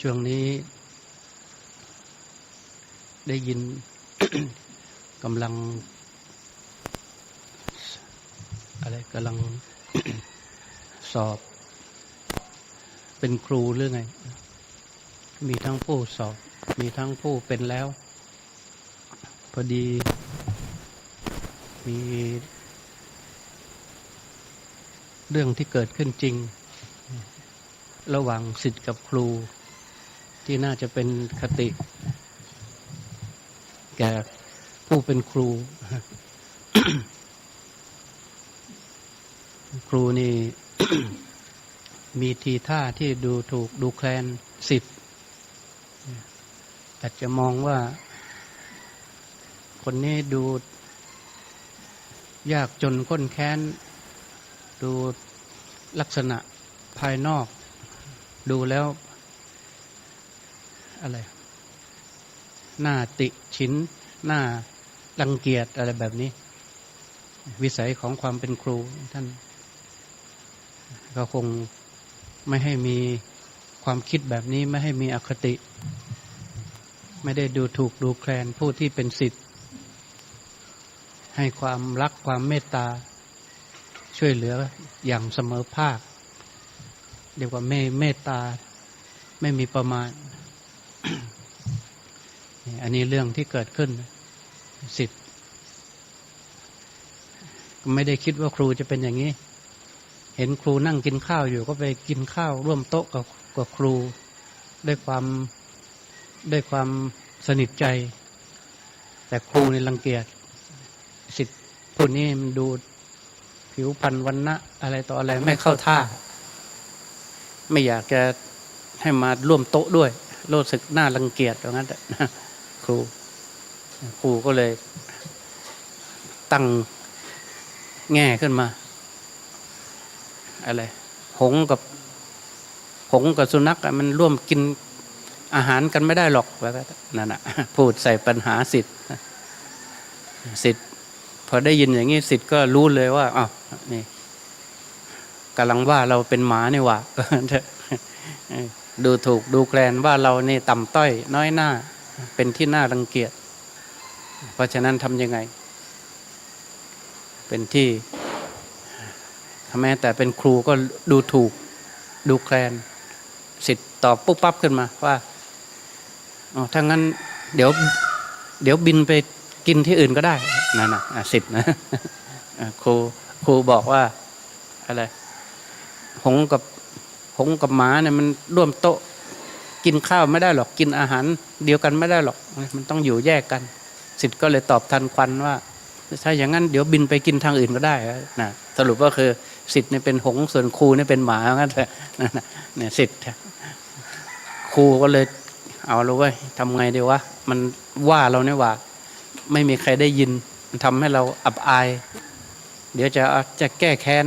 ช่วงนี้ ได้ยินกำลัง อะไรกำลังสอบ เป็นครูหรือไง มีทั้งผู้สอบ มีทั้งผู้เป็นแล้ว พอดี มี เรื่องที่เกิดขึ้นจริง ระหว่างสิทธิ์กับครู ที่น่าจะเป็นคติ แก่ผู้เป็นครู ครูนี่มีทีท่าที่ดูถูกดูแคลนสิทธิ์อาจจะมองว่า คนนี้ดูยากจนก้นแค้น ดูลักษณะภายนอก ดูแล้วอะไรหน้าติชินหน้ารังเกียจอะไรแบบนี้ วิสัยของความเป็นครูท่านก็คงไม่ให้มีความคิดแบบนี้ไม่ให้มีอคติ ไม่ได้ดูถูกดูแคลนผู้ที่เป็นสิทธิ์ ให้ความรักความเมตตา ช่วยเหลืออย่างเสมอภาค เรียกว่าเมเมตตา ไม่มีประมาณ อันนี้เรื่องที่เกิดขึ้นสิทธิ์ไม่ได้คิดว่าครูจะเป็นอย่างนี้ เห็นครูนั่งกินข้าวอยู่ ก็ไปกินข้าว ร่วมโต๊ะกับกับครู ด้วยความด้วยความสนิทใจ แต่ครูในรังเกียจสิทธิ์ผู้นี้มันดูผิวพรรณวันนะอะไรต่ออะไรไม่เข้าท่า ไม่อยากจะให้มาร่วมโต๊ะด้วยรู้สึกน่ารังเกียจอย่างนั้นครูครูก็เลย ตั้งแง่ขึ้นมา อะไร หงกับ หงกับสุนัขมันร่วมกินอาหารกันไม่ได้หรอกนั่นนะพูดใส่ปัญหาสิทธิ์สิทธิ์พอได้ยินอย่างนี้สิทธิ์ก็รู้เลยว่าอ้าวนี่ กำลังว่าเราเป็นหมานี่ว่าดูถูกดูแคลนว่าเรานี่ต่ำต้อย น้อยหน้า เป็นที่น่ารังเกียจ เพราะฉะนั้นทำยังไง เป็นที่แม้แต่เป็นครูก็ดูถูกดูแคลนสิทธิ์ตอบปุ๊บปั๊บขึ้นมาว่าอ๋อถ้างั้น เดี๋ยว เดี๋ยวบินไปกินที่อื่นก็ได้นั่นนะสิทธิ์นะครูครูบอกว่าอะไร หงกับหงกับหมาเนี่ยมันร่วมโต๊ะ กินข้าวไม่ได้หรอกกินอาหาร เดียวกันไม่ได้หรอก มันต้องอยู่แยกกันสิทธิ์ก็เลยตอบทันควันว่าถ้าอย่างนั้นเดี๋ยวบินไปกินทางอื่นก็ได้นะสรุปก็คือสิทธิ์เนี่ยเป็นหงส่วนครูเนี่ยเป็นหมางั้นเถอะเนี่ยสิทธิ์ครูก็เลยเอาเลยเว้ยทำไงดีวะมันว่าเราเนี่ยว่า ไม่มีใครได้ยิน มันทำให้เราอับอาย เดี๋ยวจะจะแก้แค้น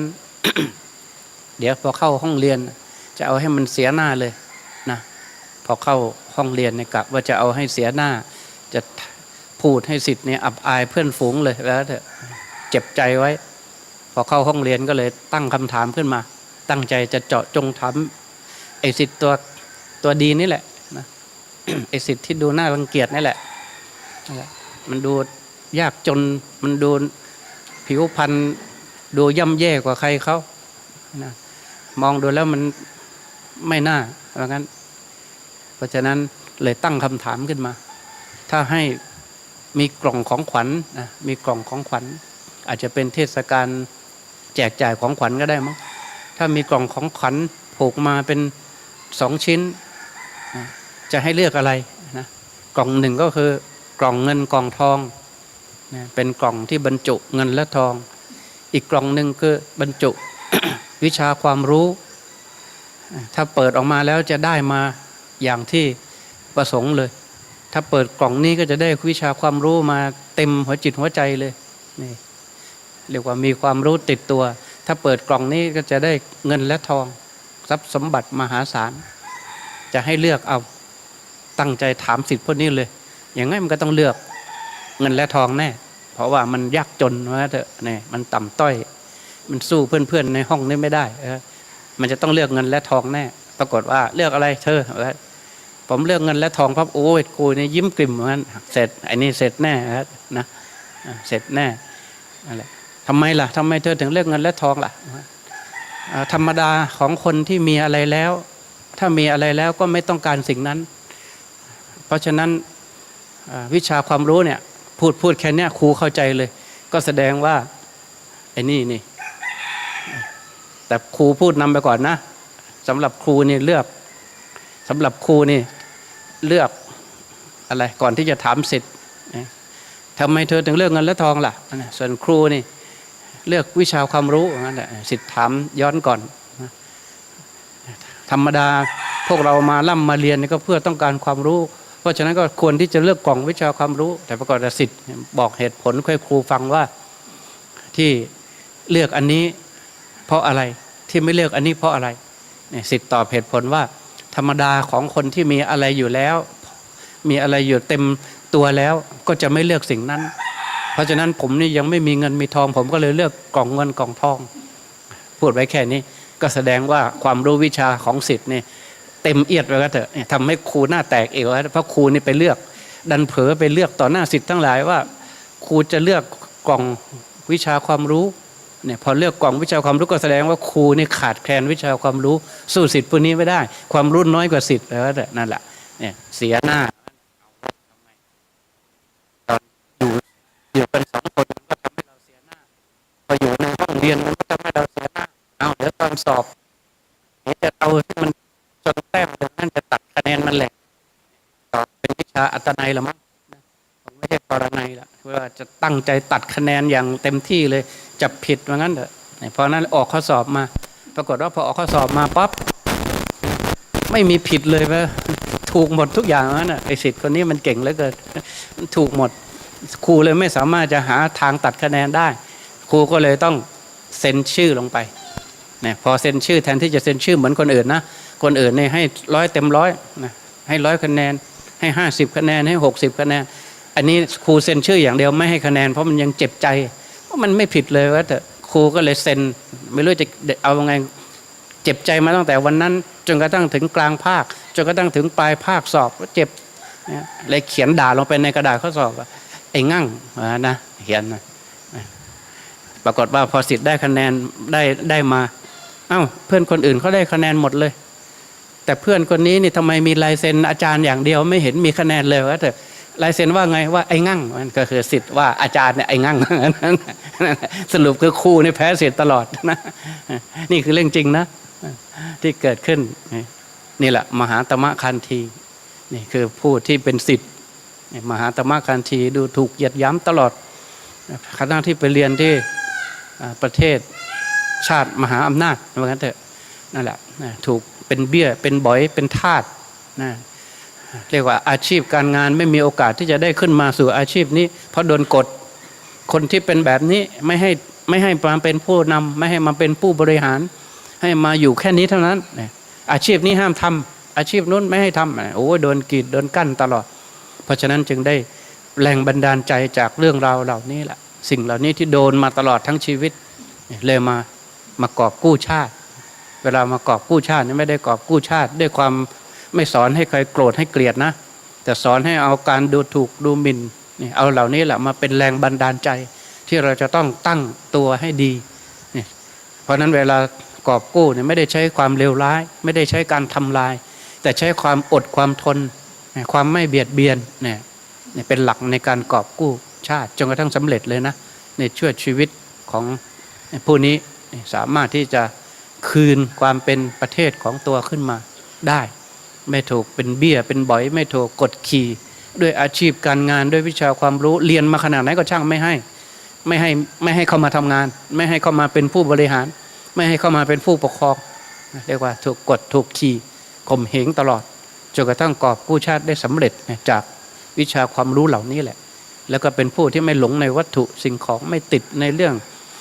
เดี๋ยวพอเข้าห้องเรียน จะเอาให้มันเสียหน้าเลยนะพอเข้าห้องเรียนเนี่ยกะว่าจะเอาให้เสียหน้า จะพูดให้สิทธิ์เนี่ยอับอายเพื่อนฝูงเลยแล้วเถอะเจ็บใจไว้ พอเข้าห้องเรียนก็เลยตั้งคำถามขึ้นมา ตั้งใจจะเจาะจงถามไอ้สิทธิ์ตัวตัวดีนี่แหละนะไอ้สิทธิ์ที่ดูน่ารังเกียจนี่แหละนั่นแหละมันดูยากจนมันดูผิวพรรณดูย่ำแย่กว่าใครเขานะ มองดูแล้วมันไม่น่าเพราะงั้น เพราะฉะนั้นเลยตั้งคำถามขึ้นมา ถ้าให้มีกล่องของขวัญนะมีกล่องของขวัญ อาจจะเป็นเทศกาลแจกจ่ายของขวัญก็ได้มั้งถ้ามีกล่องของขวัญผูกมาเป็นสองชิ้น จะให้เลือกอะไรนะกล่องหนึ่งก็คือกล่องเงินกล่องทองนะเป็นกล่องที่บรรจุเงินและทอง อีกกล่องหนึ่งคือบรรจุ วิชาความรู้ ถ้าเปิดออกมาแล้วจะได้มาอย่างที่ประสงค์เลย ถ้าเปิดกล่องนี้ก็จะได้วิชาความรู้มาเต็มหัวจิตหัวใจเลยนี่เรียกว่ามีความรู้ติดตัว ถ้าเปิดกล่องนี้ก็จะได้เงินและทอง ทรัพย์สมบัติมหาศาล จะให้เลือกเอาตั้งใจถามสิทธิ์พวกนี้เลย อย่างงั้นมันก็ต้องเลือกเงินและทองแน่ เพราะว่ามันยากจนว่าเถอะเนี่ยมันต่ำต้อย มันสู้เพื่อนๆในห้องนี้ไม่ได้เออมันจะต้องเลือกเงินและทองแน่ ปรากฏว่าเลือกอะไรเธอผมเลือกเงินและทองพับโอ้ยกูนี่ยิ้มกลิ่มเหมือนกันเสร็จไอ้นี่เสร็จแน่นะอ่าเสร็จแน่อะไรทำไมล่ะทำไมเธอถึงเลือกเงินและทองล่ะธรรมดาของคนที่มีอะไรแล้ว ถ้ามีอะไรแล้วก็ไม่ต้องการสิ่งนั้น เพราะฉะนั้นวิชาความรู้เนี่ยพูดพูดแค่นี้ครูเข้าใจเลย ก็แสดงว่าไอ้นี่นี่ แต่ครูพูดนำไปก่อนนะสำหรับครูนี่เลือกสำหรับครูนี่เลือกอะไรก่อนที่จะถามสิทธิ์ทำไมเธอถึงเลือกเงินและทองล่ะ ส่วนครูนี่เลือกวิชาความรู้นั้นแหละสิทธิ์ถามย้อนก่อน ธรรมดาพวกเรามาล่ำมาเรียนนี่ก็เพื่อต้องการความรู้ เพราะฉะนั้นก็ควรที่จะเลือกกล่องวิชาความรู้ แต่ปรากฏว่าสิทธิ์บอกเหตุผลค่อยครูฟังว่าที่เลือกอันนี้ เพราะอะไรที่ไม่เลือกอันนี้เพราะอะไรเนี่ยสิทธิ์ตอบเหตุผลว่า ธรรมดาของคนที่มีอะไรอยู่แล้ว มีอะไรอยู่เต็มตัวแล้วก็จะไม่เลือกสิ่งนั้น เพราะฉะนั้นผมนี่ยังไม่มีเงินมีทอง ผมก็เลยเลือกกล่องเงินกล่องทอง พูดไว้แค่นี้ ก็แสดงว่าความรู้วิชาของสิทธิ์นี่เต็มเอียดไปก็เถอะทำให้ครูหน้าแตกเอวเพราะครูนี่ไปเลือก ดันเผลอไปเลือกต่อหน้าสิทธิ์ทั้งหลายว่าครูจะเลือกกล่องวิชาความรู้ เนี่ยพอเลือกกล่องวิชาความรู้ก็แสดงว่าครูนี่ขาดแคลนวิชาความรู้สู้สิทธิ์พวกนี้ไม่ได้ ความรู้น้อยกว่าสิทธิ์แล้วแต่นั่นแหละเนี่ยเสียหน้าตอนอยู่อยู่เป็นสองคนก็ทำให้เราเสียหน้าพออยู่ในห้องเรียนมันก็ทำให้เราเสียหน้าเอาเดี๋ยวตอนสอบเดี๋ยวจะเอาที่มันจนแต้มเดี๋ยวนั่นจะตัดคะแนนมันแหละสอบเป็นวิชาอัตนัยละมั้ง ปรนัยละว่าจะตั้งใจตัดคะแนนอย่างเต็มที่เลยจับผิดว่างั้นเถอะเพราะนั้นออกข้อสอบมา ปรากฏว่าพอออกข้อสอบมาปั๊บไม่มีผิดเลยว่าถูกหมดทุกอย่างนั้นน่ะไอสิทธิ์คนนี้มันเก่งเหลือเกินถูกหมดครูเลยไม่สามารถจะหาทางตัดคะแนนได้ ครูก็เลยต้องเซ็นชื่อลงไปเนี่ยพอเซ็นชื่อแทนที่จะเซ็นชื่อเหมือนคนอื่นนะคนอื่นเนี่ยให้ร้อยเต็มร้อยนะให้ร้อยคะแนนให้ห้าสิบคะแนนให้หกสิบคะแนน อันนี้ครูเซ็นชื่ออย่างเดียวไม่ให้คะแนน เพราะมันยังเจ็บใจเพราะมันไม่ผิดเลยว่าแต่ครูก็เลยเซ็น ไม่รู้จะเอายังไงเจ็บใจมาตั้งแต่วันนั้น จนกระทั่งถึงกลางภาค จนกระทั่งถึงปลายภาคสอบก็เจ็บนะเลยเขียนด่าลงไปในกระดาษข้อสอบว่าไอ้งั่งนะเขียนนะปรากฏว่าพอสิทธิ์ได้คะแนนได้ได้มา เอ้าเพื่อนคนอื่นเขาได้คะแนนหมดเลย แต่เพื่อนคนนี้นี่ทำไมมีลายเซ็นอาจารย์อย่างเดียวไม่เห็นมีคะแนนเลยวะแต่ ลายเซ็นว่าไงว่าไอ้งั่งมันก็คือสิทธิ์ว่าอาจารย์เนี่ยไอ้งั่งสรุปคือครูนี่แพ้สิทธิ์ตลอดนะนี่คือเรื่องจริงนะ ที่เกิดขึ้น นี่แหละ มหาตมะคันธีนี่คือผู้ที่เป็นสิทธิ์มหาตมะคันธีดูถูกเหยียดย้ำตลอดขณะที่ไปเรียนที่ประเทศชาติมหาอำนาจว่างั้นเถอะนั่นแหละนะถูกเป็นเบี้ยเป็นบอยเป็นทาสนะ เรียกว่าอาชีพการงานไม่มีโอกาสที่จะได้ขึ้นมาสู่อาชีพนี้ เพราะโดนกดคนที่เป็นแบบนี้ไม่ให้ไม่ให้มาเป็นผู้นำไม่ให้มาเป็นผู้บริหาร ให้มาอยู่แค่นี้เท่านั้นอาชีพนี้ห้ามทำอาชีพนู้นไม่ให้ทำโอ้โดนกีดโดนกั้นตลอด เพราะฉะนั้นจึงได้แรงบันดาลใจจากเรื่องราวเหล่านี้แหละสิ่งเหล่านี้ที่โดนมาตลอดทั้งชีวิตเนี่ยเลยมามากอบกู้ชาติ เวลามากอบกู้ชาตินี่ไม่ได้กอบกู้ชาติ ด้วยความ ไม่สอนให้ใครโกรธให้เกลียดนะ แต่สอนให้เอาการดูถูกดูหมิ่นนี่เอาเหล่านี้แหละมาเป็นแรงบันดาลใจ ที่เราจะต้องตั้งตัวให้ดีนี่เพราะนั้นเวลากอบกู้เนี่ยไม่ได้ใช้ความเลวร้าย ไม่ได้ใช้การทำลาย แต่ใช้ความอดความทน ความไม่เบียดเบียนเนี่ยเป็นหลักในการกอบกู้ชาติจนกระทั่งสำเร็จเลยนะในช่วยชีวิตของผู้นี้สามารถที่จะคืนความเป็นประเทศของตัวขึ้นมาได้ ไม่ถูกเป็นเบี้ยเป็นบ่อย ไม่ถูกกดขี่ด้วยอาชีพการงานด้วยวิชาความรู้เรียนมาขนาดไหนก็ช่างไม่ให้ ไม่ให้ไม่ให้เข้ามาทำงาน ไม่ให้เข้ามาเป็นผู้บริหาร ไม่ให้เข้ามาเป็นผู้ปกครองเรียกว่าถูกกดถูกขี่ข่มเหงตลอดจนกระทั่งกอบกู้ชาติได้สำเร็จจากวิชาความรู้เหล่านี้แหละ แล้วก็เป็นผู้ที่ไม่หลงในวัตถุสิ่งของไม่ติดในเรื่อง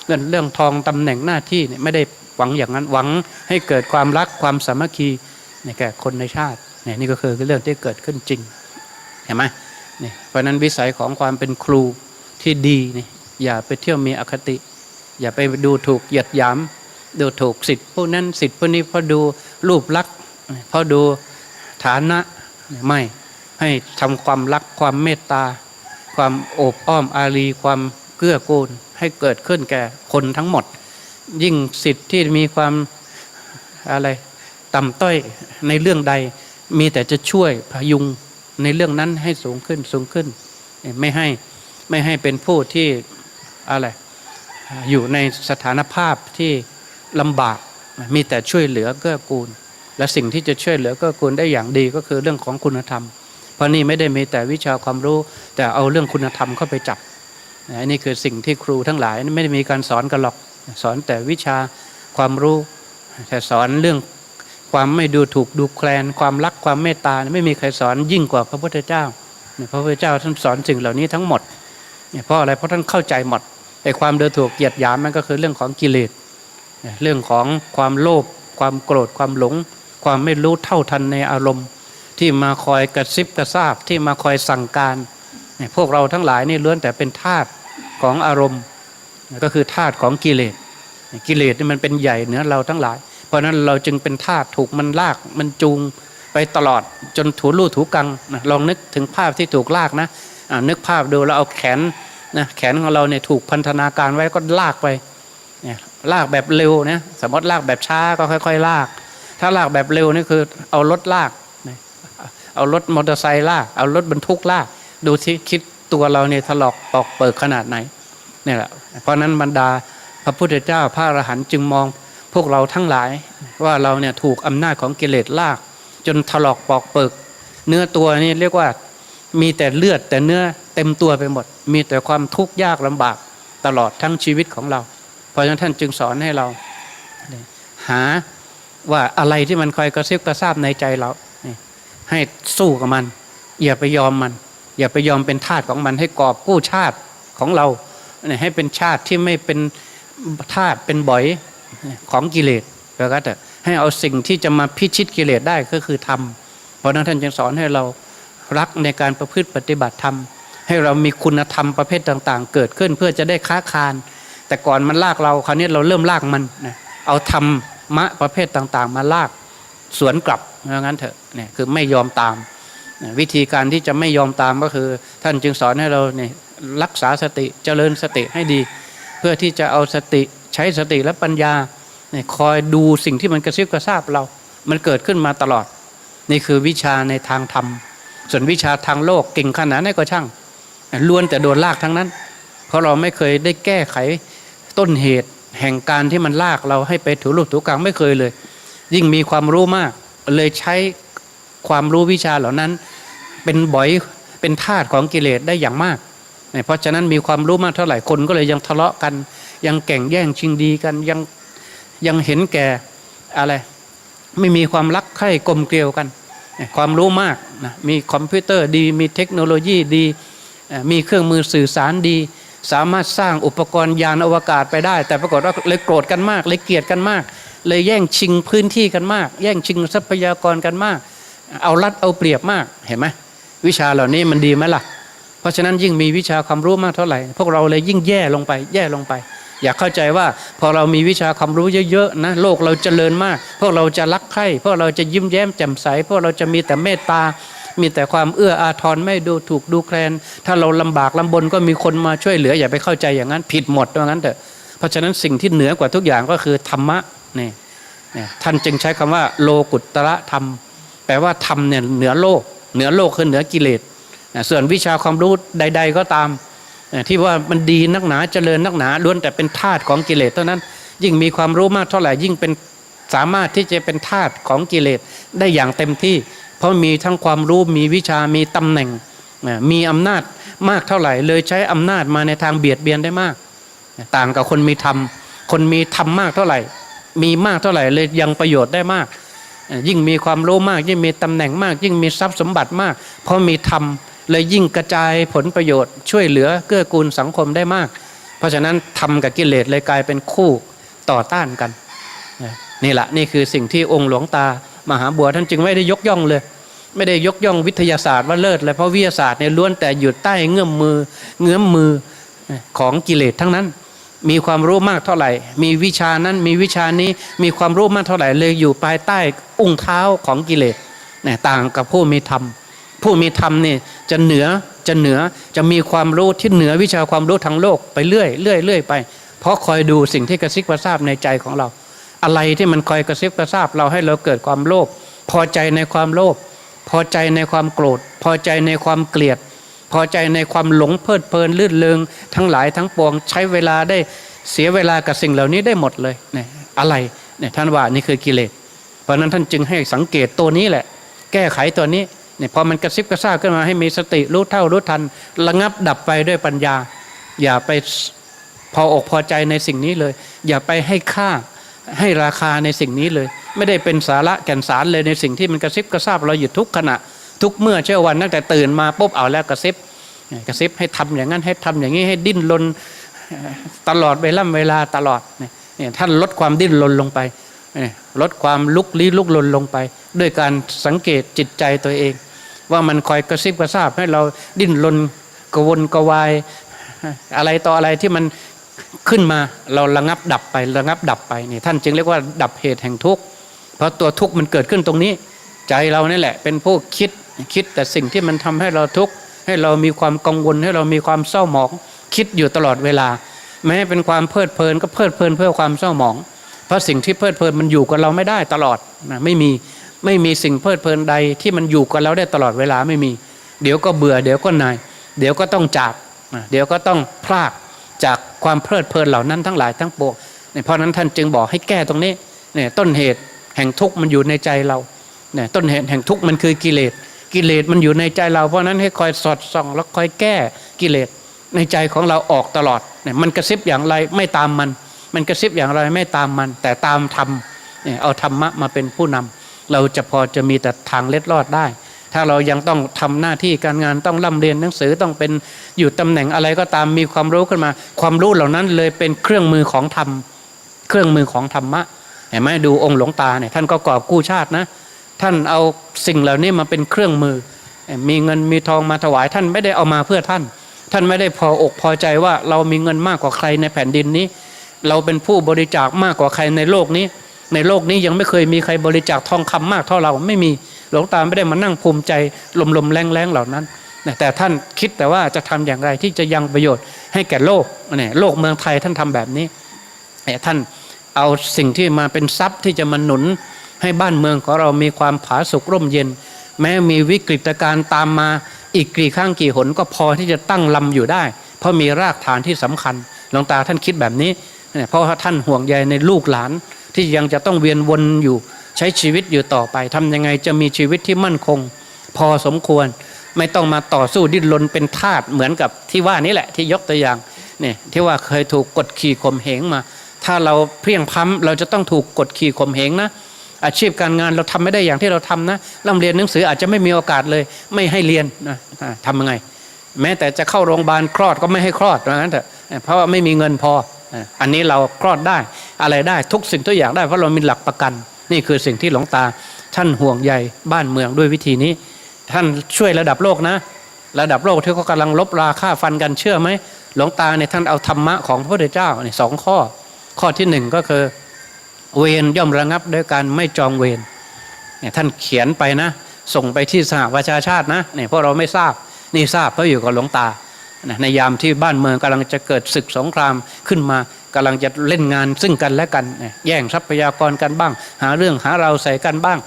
เงินเรื่องทองตำแหน่งหน้าที่เนี่ยไม่ได้หวังอย่างนั้นหวังให้เกิดความรักความสามัคคี แก่คนในชาติเนี่ยนี่ก็คือเรื่องที่เกิดขึ้นจริงเห็นไหมนี่เพราะนั้นวิสัยของความเป็นครูที่ดีนี่อย่าไปเที่ยวมีอคติ อย่าไปดูถูกเหยียดหยามดูถูกสิทธิ์พวกนั้นสิทธิ์พวกนี้พราะดูรูปลักษณ์พราะดูฐานะไม่ให้ทำความรักความเมตตา ความโอบอ้อมอารีความเกื้อกูลให้เกิดขึ้นแก่คนทั้งหมด ยิ่งสิทธิ์ที่มีความอะไร ต่ำต้อยในเรื่องใด มีแต่จะช่วยพยุงในเรื่องนั้นให้สูงขึ้นสูงขึ้น ไม่ให้ไม่ให้เป็นผู้ที่อะไรอยู่ในสถานภาพที่ลำบากมีแต่ช่วยเหลือเกื้อกูล และสิ่งที่จะช่วยเหลือเกื้อกูลได้อย่างดีก็คือเรื่องของคุณธรรม เพราะนี่ไม่ได้มีแต่วิชาความรู้ แต่เอาเรื่องคุณธรรมเข้าไปจับอันนี้คือสิ่งที่ครูทั้งหลายไม่ได้มีการสอนกันหรอกสอนแต่วิชาความรู้ แต่สอนเรื่อง ความไม่ดูถูกดูแคลน ความรักความเมตตาไม่มีใครสอนยิ่งกว่าพระพุทธเจ้าพระพุทธเจ้าท่านสอนสิ่งเหล่านี้ทั้งหมดเพราะอะไรเพราะท่านเข้าใจหมดไอ้ความดูถูกเหยียดหยามมันก็คือเรื่องของกิเลสเรื่องของความโลภความโกรธความหลง ความไม่รู้เท่าทันในอารมณ์ ที่มาคอยกระซิบกระซาบที่มาคอยสั่งการพวกเราทั้งหลายนี่ล้วนแต่เป็นทาสของอารมณ์ ก็คือทาสของกิเลสกิเลสนี่มันเป็นใหญ่เหนือเราทั้งหลาย เพราะนั้นเราจึงเป็นทาสถูกมันลากมันจูงไปตลอดจนถูลู่ถูกังนะลองนึกถึงภาพที่ถูกลากนะนึกภาพดูแล้วเอาแขนนะแขนของเราเนี่ยถูกพันธนาการไว้ก็ลากไปเนี่ยลากแบบเร็วนะสมมติลากแบบช้าก็ค่อย ๆ ลาก ถ้าลากแบบเร็วนี่คือเอารถลากเอารถมอเตอร์ไซค์ลากเอารถบรรทุกลาก ดูที่คิดตัวเราเนี่ยถลอกปอกเปิดขนาดไหนนี่แหละเพราะนั้นบรรดาพระพุทธเจ้าพระอรหันต์จึงมอง วกเราทั้งหลาย ว่าเราเนี่ยถูกอำนาจของกิเลสลาก จนถลอกปอกเปิก เนื้อตัวนี่เรียกว่ามีแต่เลือดแต่เนื้อเต็มตัวไปหมด มีแต่ความทุกข์ยากลำบากตลอดทั้งชีวิตของเรา เพราะฉะนั้นท่านจึงสอนให้เรา หาว่าอะไรที่มันคอยกระซิบกระซาบในใจเราให้สู้กับมัน อย่าไปยอมมัน อย่าไปยอมเป็นทาสของมันให้กอบกู้ชาติของเราให้เป็นชาติที่ไม่เป็นทาสเป็นบ่อย ของกิเลสแล้วก็แต่ให้เอาสิ่งที่จะมาพิชิตกิเลสได้ก็คือธรรมเพราะนั้นท่านจึงสอนให้เรารักในการประพฤติปฏิบัติธรรม ให้เรามีคุณธรรมประเภทต่าง ๆ เกิดขึ้นเพื่อจะได้ค้าคาน แต่ก่อนมันลากเราคราวนี้เราเริ่มลากมันนะเอาธรรมะประเภทต่างๆ มาลากสวนกลับเพราะงั้นเถอะเนี่ยคือไม่ยอมตาม วิธีการที่จะไม่ยอมตามก็คือ ท่านจึงสอนให้เราเนี่ยรักษาสติเจริญสติให้ดี เพื่อที่จะเอาสติ ใช้สติและปัญญาคอยดูสิ่งที่มันกระซิบกระซาบเรา มันเกิดขึ้นมาตลอด นี่คือวิชาในทางธรรม ส่วนวิชาทางโลกเก่งขนาดไหนก็ช่างล้วนแต่โดนลากทั้งนั้น เพราะเราไม่เคยได้แก้ไขต้นเหตุแห่งการที่มันลากเราให้ไปถูรูปถูกลางไม่เคยเลย ยิ่งมีความรู้มาก เลยใช้ความรู้วิชาเหล่านั้น เป็นบ่อยเป็นธาตุของกิเลสได้อย่างมาก เพราะฉะนั้นมีความรู้มากเท่าไหร่คนก็เลยยังทะเลาะกัน ยังแข่งแย่งชิงดีกันยังยังเห็นแก่อะไร ไม่มีความรักใคร่กลมเกลียวกัน ความรู้มากนะมีคอมพิวเตอร์ดี มีเทคโนโลยีดี มีเครื่องมือสื่อสารดี สามารถสร้างอุปกรณ์ยานอวกาศไปได้ แต่ปรากฏว่าเลยโกรธกันมาก เลยเกลียดกันมาก เลยแย่งชิงพื้นที่กันมาก แย่งชิงทรัพยากรกันมาก เอารัดเอาเปรียบมากเห็นไหมวิชาเหล่านี้มันดีไหมล่ะ เพราะฉะนั้นยิ่งมีวิชาความรู้มากเท่าไหร่ พวกเราเลยยิ่งแย่ลงไป แย่ลงไป อยากเข้าใจว่าพอเรามีวิชาความรู้เยอะๆนะโลกเราจเจริญมาก พวกเราจะรักใคร่พวกเราจะยิ้มแย้มแจ่มใส พวกเราจะมีแต่เมตตา มีแต่ความเอื้ออาทรไม่ดูถูกดูแคลน ถ้าเราลำบากลำบนก็มีคนมาช่วยเหลือ อย่าไปเข้าใจอย่างนั้นผิดหมดว่างั้นเถอะเพราะฉะนั้นสิ่งที่เหนือกว่าทุกอย่างก็คือธรรมะนี่ท่านจึงใช้คำว่า โลกุตระธรรม แปลว่าธรรมเนี่ยเหนือโลก เหนือโลกคือเหนือกิเลสส่วนวิชาความรู้ใด ๆ ก็ตาม ที่ว่ามันดีนักหนาเจริญนักหนาล้วนแต่เป็นธาตุของกิเลสเท่านั้น ยิ่งมีความรู้มากเท่าไหร่ยิ่งเป็นสามารถที่จะเป็นธาตุของกิเลสได้อย่างเต็มที่ เพราะมีทั้งความรู้มีวิชามีตำแหน่งมีอำนาจมากเท่าไหร่ เลยใช้อำนาจมาในทางเบียดเบียนได้มาก ต่างกับคนมีธรรม คนมีธรรมมากเท่าไหร่ มีมากเท่าไหร่เลยยังประโยชน์ได้มาก ยิ่งมีความรู้มาก ยิ่งมีตำแหน่งมาก ยิ่งมีทรัพย์สมบัติมาก เพราะมีธรรม เลยยิ่งกระจายผลประโยชน์ช่วยเหลือเกื้อกูลสังคมได้มาก เพราะฉะนั้นทำกับกิเลสเลยกลายเป็นคู่ต่อต้านกันนี่แหละนี่คือสิ่งที่องค์หลวงตามหาบัวท่านจึงไม่ได้ยกย่องเลย ไม่ได้ยกย่องวิทยาศาสตร์ว่าเลิศเลยเพราะวิทยาศาสตร์เนี่ยล้วนแต่อยู่ใต้เงื้อมมือเงื้อมมือของกิเลสทั้งนั้น มีความรู้มากเท่าไหร่ มีวิชานั้นมีวิชานี้มีความรู้มากเท่าไหร่เลยอยู่ภายใต้อุ้งเท้าของกิเลสต่างกับผู้มีธรรม ผู้มีธรรมเนี่ยจะเหนือจะเหนือจะมีความรู้ที่เหนือวิชาความรู้ทางโลกไปเรื่อยเรื่อยเรื่อยไป เพราะคอยดูสิ่งที่กระซิบกระซาบในใจของเรา อะไรที่มันคอยกระซิบกระซาบเราให้เราเกิดความโลภพอใจในความโลภพอใจในความโกรธ พอใจในความเกลียด พอใจในความหลงเพลิดเพลินลื่นเลงทั้งหลายทั้งปวงใช้เวลาได้เสียเวลากับสิ่งเหล่านี้ได้หมดเลยเนี่ยอะไรเนี่ยท่านว่านี่คือกิเลสเพราะนั้นท่านจึงให้สังเกตตัวนี้แหละ แก้ไขตัวนี้ เนี่ยพอมันกระซิบกระซาบขึ้นมาให้มีสติรู้เท่ารู้ทัน ระงับดับไปด้วยปัญญา อย่าไปพออกพอใจในสิ่งนี้เลย อย่าไปให้ค่าให้ราคาในสิ่งนี้เลย ไม่ได้เป็นสาระแก่นสารเลยในสิ่งที่มันกระซิบกระซาบเราอยู่ทุกขณะ ทุกเมื่อเช้าวันตั้งแต่ตื่นมาปุ๊บเอาแล้วกระซิบกระซิบให้ทำอย่างนั้นให้ทำอย่างนี้ให้ดิ้นรนตลอดเวลาเวลาตลอดเนี่ยท่านลดความดิ้นรนลงไปลดความลุกลี้ลุกลนลงไป ด้วยการสังเกตจิตใจตัวเอง ว่ามันคอยกระซิบกระซาบให้เราดิ้นรนกระวนกระวาย อะไรต่ออะไรที่มันขึ้นมาเราระงับดับไประงับดับไปนี่ท่านจึงเรียกว่าดับเหตุแห่งทุกข์เพราะตัวทุกข์มันเกิดขึ้นตรงนี้ ใจเรานี่แหละ เป็นผู้คิดคิดแต่สิ่งที่มันทำให้เราทุกข์ให้เรามีความกังวลให้เรามีความเศร้าหมอง คิดอยู่ตลอดเวลาแม้เป็นความเพลิดเพลินก็เพลิดเพลินเพื่อความเศร้าหมอง เพราะสิ่งที่เพลิดเพลินมันอยู่กับเราไม่ได้ตลอดนะไม่มี ไม่มีสิ่งเพลิดเพลินใดที่มันอยู่กับเราได้ตลอดเวลาไม่มี เดี๋ยวก็เบื่อเดี๋ยวก็นาย เดี๋ยวก็ต้องจากเดี๋ยวก็ต้องพลากจากความเพลิดเพลินเหล่านั้นทั้งหลายทั้งปวงเพราะนั้นท่านจึงบอกให้แก้ตรงนี้เนี่ยต้นเหตุแห่งทุกข์มันอยู่ในใจเราเนี่ยต้นเหตุแห่งทุกข์มันคือกิเลสกิเลสมันอยู่ในใจเราเพราะนั้นให้คอยสอดส่องแล้วคอยแก้กิเลสในใจของเราออกตลอดเนี่ยมันกระซิบอย่างไรไม่ตามมัน มันกระซิบอย่างไรไม่ตามมัน แต่ตามธรรมเนี่ยเอาธรรมะมาเป็นผู้นำ เราจะพอจะมีแต่ทางเล็ดรอดได้ ถ้าเรายังต้องทำหน้าที่การงานต้องร่ำเรียนหนังสือต้องเป็นอยู่ตำแหน่งอะไรก็ตามมีความรู้ขึ้นมา ความรู้เหล่านั้นเลยเป็นเครื่องมือของธรรม เครื่องมือของธรรมะเห็นไหมดูองค์หลวงตาเนี่ยท่านก็กอบกู้ชาตินะ ท่านเอาสิ่งเหล่านี้มาเป็นเครื่องมือ มีเงินมีทองมาถวายท่านไม่ได้เอามาเพื่อท่าน ท่านไม่ได้พออกพอใจว่าเรามีเงินมากกว่าใครในแผ่นดินนี้ เราเป็นผู้บริจาคมากกว่าใครในโลกนี้ ในโลกนี้ยังไม่เคยมีใครบริจาคทองคำมากเท่าเราไม่มีหลวงตาไม่ได้มานั่งภูมิใจลมๆแรงๆเหล่านั้นแต่ท่านคิดแต่ว่าจะทำอย่างไรที่จะยังประโยชน์ให้แก่โลกเนี่ยโลกเมืองไทยท่านทำแบบนี้ท่านเอาสิ่งที่มาเป็นทรัพย์ที่จะมาหนุนให้บ้านเมืองของเรามีความผาสุกร่มเย็น แม้มีวิกฤตการณ์ตามมาอีกกี่ข้างกี่หนก็พอที่จะตั้งลำอยู่ได้ เพราะมีรากฐานที่สำคัญหลวงตาท่านคิดแบบนี้ เพราะท่านห่วงใยในลูกหลาน ที่ยังจะต้องเวียนวนอยู่ใช้ชีวิตอยู่ต่อไปทำยังไงจะมีชีวิตที่มั่นคง พอสมควร ไม่ต้องมาต่อสู้ดิ้นรนเป็นทาสเหมือนกับที่ว่านี้แหละที่ยกตัวอย่างเนี่ยที่ว่าเคยถูกกดขี่ข่มเหงมา ถ้าเราเพียงพ้ำเราจะต้องถูกกดขี่ข่มเหงนะอาชีพการงานเราทำไม่ได้อย่างที่เราทำนะร่ำเรียนหนังสืออาจจะไม่มีโอกาสเลย ไม่ให้เรียนนะทำยังไง แม้แต่จะเข้าโรงพยาบาลคลอดก็ไม่ให้คลอดเพราะงั้นเถอะเพราะว่าไม่มีเงินพอ อันนี้เราคลอดได้อะไรได้ทุกสิ่งทุกอย่างได้เพราะเรามีหลักประกัน นี่คือสิ่งที่หลวงตา ท่านห่วงใยบ้านเมืองด้วยวิธีนี้ ท่านช่วยระดับโลกนะ ระดับโลกที่เขากำลังลบราค่าฟันกันเชื่อไหมหลวงตาเนี่ยท่านเอาธรรมะของพระพุทธเจ้าเนี่ยสองข้อ ข้อที่หนึ่งก็คือเวรย่อมระงับด้วยการไม่จองเวรเนี่ยท่านเขียนไปนะ ส่งไปที่สหประชาชาตินะเนี่ยพวกเราไม่ทราบนี่ทราบเพราะอยู่กับหลวงตา ในยามที่บ้านเมืองกำลังจะเกิดศึกสงครามขึ้นมากำลังจะเล่นงานซึ่งกันและกัน แย่งทรัพยากรกันบ้าง หาเรื่องหาเราใส่กันบ้าง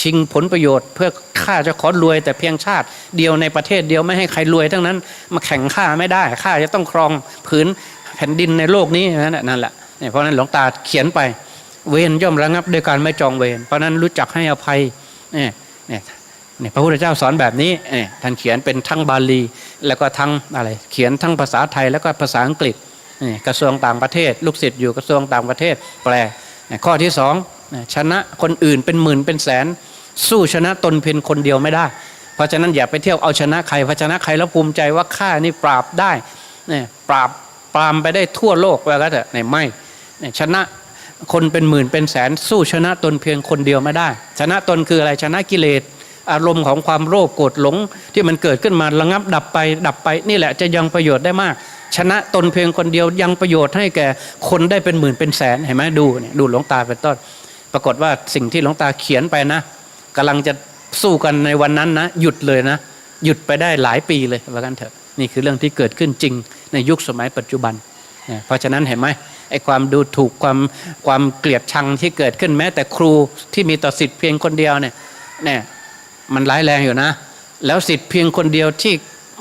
ชิงผลประโยชน์ เพื่อข้าจะขอรวยแต่เพียงชาติ เดียวในประเทศเดียวไม่ให้ใครรวยทั้งนั้น มาแข่งข้าไม่ได้ข้าจะต้องครองผืนแผ่นดินในโลกนี้นั่นแหละเพราะนั้นหลวงตาเขียนไป เวรย่อมระงับด้วยการไม่จองเวรเพราะนั้นรู้จักให้อภัยเนี่ย เนี่ยพระพุทธเจ้าสอนแบบนี้เนี่ยท่านเขียนเป็นทั้งบาลี แล้วก็ทั้งอะไรเขียนทั้งภาษาไทยแล้วก็ภาษาอังกฤษกระทรวงต่างประเทศ ลูกศิษย์อยู่กระทรวงต่างประเทศ แปลข้อที่สองชนะคนอื่นเป็นหมื่นเป็นแสน สู้ชนะตนเพียงคนเดียวไม่ได้ เพราะฉะนั้นอย่าไปเที่ยวเอาชนะใครพอชนะใครแล้วภูมิใจว่าข้านี่ปราบได้เนี่ยปราบปรามไปได้ทั่วโลกว่าก็เถอะเนี่ยไม่ชนะคนเป็นหมื่นเป็นแสน สู้ชนะตนเพียงคนเดียวไม่ได้ ชนะตนคืออะไรชนะกิเลส อารมณ์ของความโลภโกรธหลง ที่มันเกิดขึ้นมาระงับดับไปดับไปนี่แหละจะยังประโยชน์ได้มาก ชนะตนเพียงคนเดียวยังประโยชน์ให้แก่คนได้เป็นหมื่นเป็นแสนเห็นไหมดูเนี่ยดูหลวงตาเป็นต้น ปรากฏว่าสิ่งที่หลวงตาเขียนไปนะกำลังจะสู้กันในวันนั้นนะหยุดเลยนะ หยุดไปได้หลายปีเลยว่ากันเถอะนี่คือเรื่องที่เกิดขึ้นจริงในยุคสมัยปัจจุบันเนี่ยเพราะฉะนั้นเห็นไหมไอ้ความดูถูกความความเกลียดชังที่เกิดขึ้นแม้แต่ครูที่มีต่อสิทธิ์เพียงคนเดียวเนี่ยเนี่ย มันร้ายแรงอยู่นะ แล้วสิทธิ์เพียงคนเดียวที่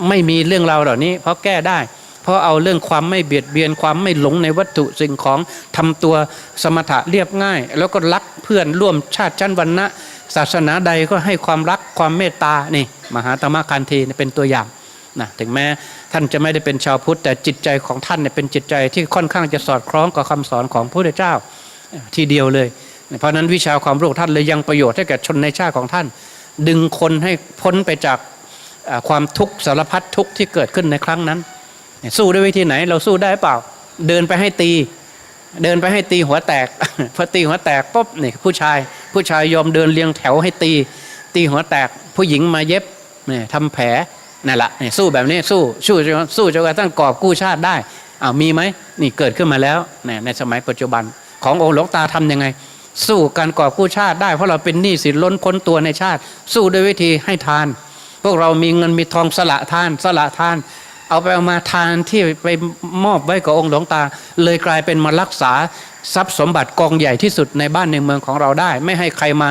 ไม่มีเรื่องราวเหล่านี้ เพราะแก้ได้ เพราะเอาเรื่องความไม่เบียดเบียนความไม่หลงในวัตถุสิ่งของทำตัวสมถะเรียบง่าย แล้วก็รักเพื่อนร่วมชาติชั้นวรรณะศาสนาใดก็ให้ความรักความเมตตานี่มหาธรรมคันธีเป็นตัวอย่างนะถึงแม้ท่านจะไม่ได้เป็นชาวพุทธ แต่จิตใจของท่านเนี่ยเป็นจิตใจที่ค่อนข้างจะสอดคล้องกับคำสอนของพระพุทธเจ้าทีเดียวเลย เพราะฉะนั้นวิชาความรู้ของท่านเลยยังประโยชน์ให้แก่ชนในชาติของท่าน ดึงคนให้พ้นไปจากความทุกข์สารพัดทุกข์ที่เกิดขึ้นในครั้งนั้น สู้ด้วยวิธีไหนเราสู้ได้เปล่า เดินไปให้ตี เดินไปให้ตีหัวแตกพอตีหัวแตกปุ๊บนี่ผู้ชาย ผู้ชายยอมเดินเรียงแถวให้ตี ตีหัวแตกผู้หญิงมาเย็บนี่ทำแผลนั่นแหละนี่สู้แบบนี้สู้สู้จนสู้จนกระทั่งกอบกู้ชาติได้อ้าวมีไหมนี่เกิดขึ้นมาแล้วในสมัยปัจจุบันขององค์หลวงตาทำยังไง สู้การกอบกู้ชาติได้เพราะเราเป็นหนี้สินล้นพ้นตัวในชาติ สู้ด้วยวิธีให้ทาน พวกเรามีเงินมีทองสละทาน สละทาน เอาไปเอามาทานที่ไปมอบไว้กับองค์หลวงตา เลยกลายเป็นมารักษาทรัพย์สมบัติกองใหญ่ที่สุดในบ้านในเมืองของเราได้ ไม่ให้ใครมา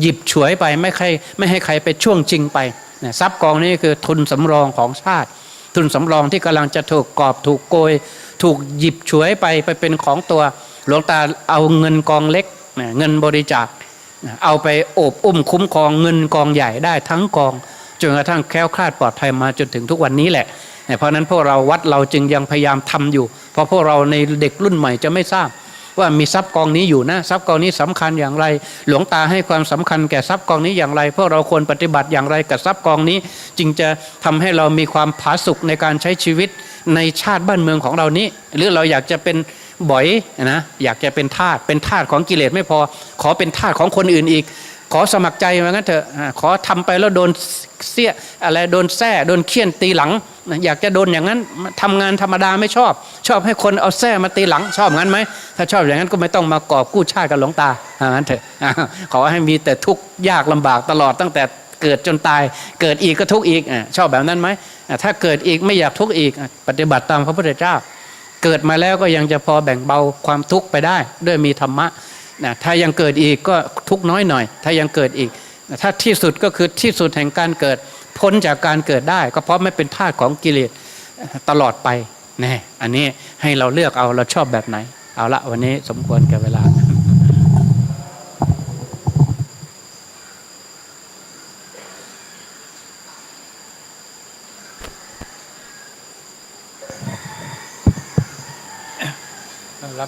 หยิบฉวยไปไม่ใครไม่ให้ใครไปช่วงจริงไปเนี่ยทรัพย์กองนี้คือทุนสำรองของชาติ ทุนสำรองที่กำลังจะถูกกอบถูกโกย ถูกหยิบฉวยไปไปเป็นของตัวหลวงตาเอาเงินกองเล็ก เงินบริจาคเอาไปโอบอุ้มคุ้มครองเงินกองใหญ่ได้ทั้งกองจนกระทั่งแคล้วคลาดปลอดภัยมาจนถึงทุกวันนี้แหละ เพราะฉะนั้นพวกเราวัดเราจึงยังพยายามทำอยู่ เพราะพวกเราในเด็กรุ่นใหม่จะไม่ทราบ ว่ามีทรัพย์กองนี้อยู่นะทรัพย์กองนี้สำคัญอย่างไร หลวงตาให้ความสำคัญแก่ทรัพย์กองนี้อย่างไร พวกเราควรปฏิบัติอย่างไรกับทรัพย์กองนี้ จึงจะทำให้เรามีความผาสุกในการใช้ชีวิตในชาติบ้านเมืองของเรานี้ หรือเราอยากจะเป็น บ่อยนะอยากจะเป็นทาสเป็นทาสของกิเลสไม่พอ ขอเป็นทาสของคนอื่นอีก ขอสมัครใจว่างั้นเถอะขอทำไปแล้วโดนเสี้ยอะไรโดนแส้โดนเคี่ยนตีหลัง อยากจะโดนอย่างนั้นทำงานธรรมดาไม่ชอบ ชอบให้คนเอาแส้มาตีหลังชอบงั้นไหมถ้าชอบอย่างนั้นก็ไม่ต้องมากอบกู้ชาติกับหลวงตาอ่างั้นเถอะขอให้มีแต่ทุกข์ยากลำบากตลอดตั้งแต่เกิดจนตายเกิดอีกก็ทุกข์อีกชอบแบบนั้นไหมถ้าเกิดอีกไม่อยากทุกข์อีกปฏิบัติตามพระพุทธเจ้า เกิดมาแล้วก็ยังจะพอแบ่งเบาความทุกข์ไปได้ ด้วยมีธรรมะนะถ้ายังเกิดอีกก็ทุกน้อยหน่อย ถ้ายังเกิดอีก ถ้าที่สุดก็คือที่สุดแห่งการเกิด พ้นจากการเกิดได้ ก็เพราะไม่เป็นทาสของกิเลสตลอดไปแน่อันนี้ให้เราเลือกเอาเราชอบแบบไหน เอาละวันนี้สมควรแก่เวลา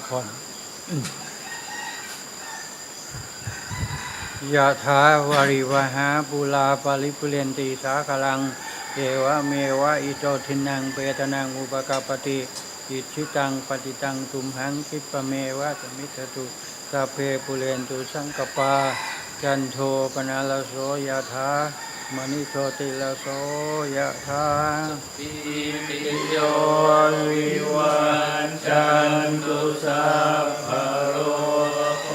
รับพรยะถาวาริวหาปุลาปาลิปุเรนติสาคลังเอวะเมวะอิโตทินังเปตนังอุปกาปติอิชิตังปฏิตังตุมหังคิปะเมวะสมิทตุสัพเพปุเรนตุสังกปา จันโทปนาลโสยะถา มณิโชติลโสยะธาปีติโยวิวันจันตุสัพพะโรโค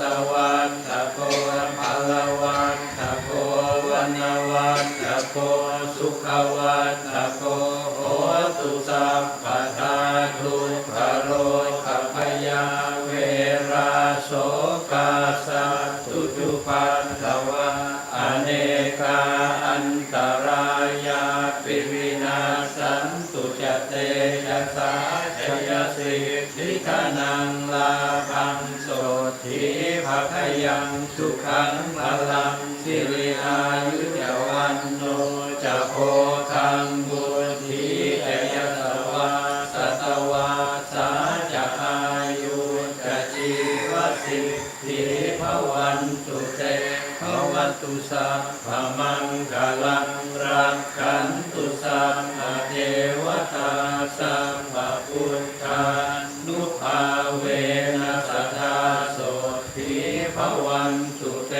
สวัสดี ตุสัพพมังคลังรักขันตุสัพพเทวตาสัพพพุทธานุภาเวนะสัทธาสทิภวันตุเต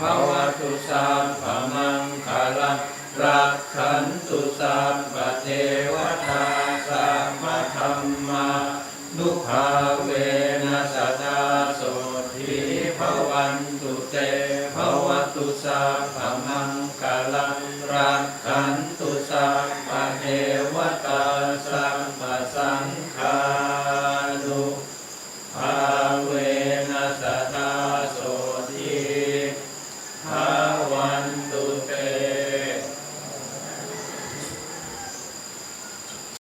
ภวตุสัพพมังคลังรักขันตุสัพพเทวตา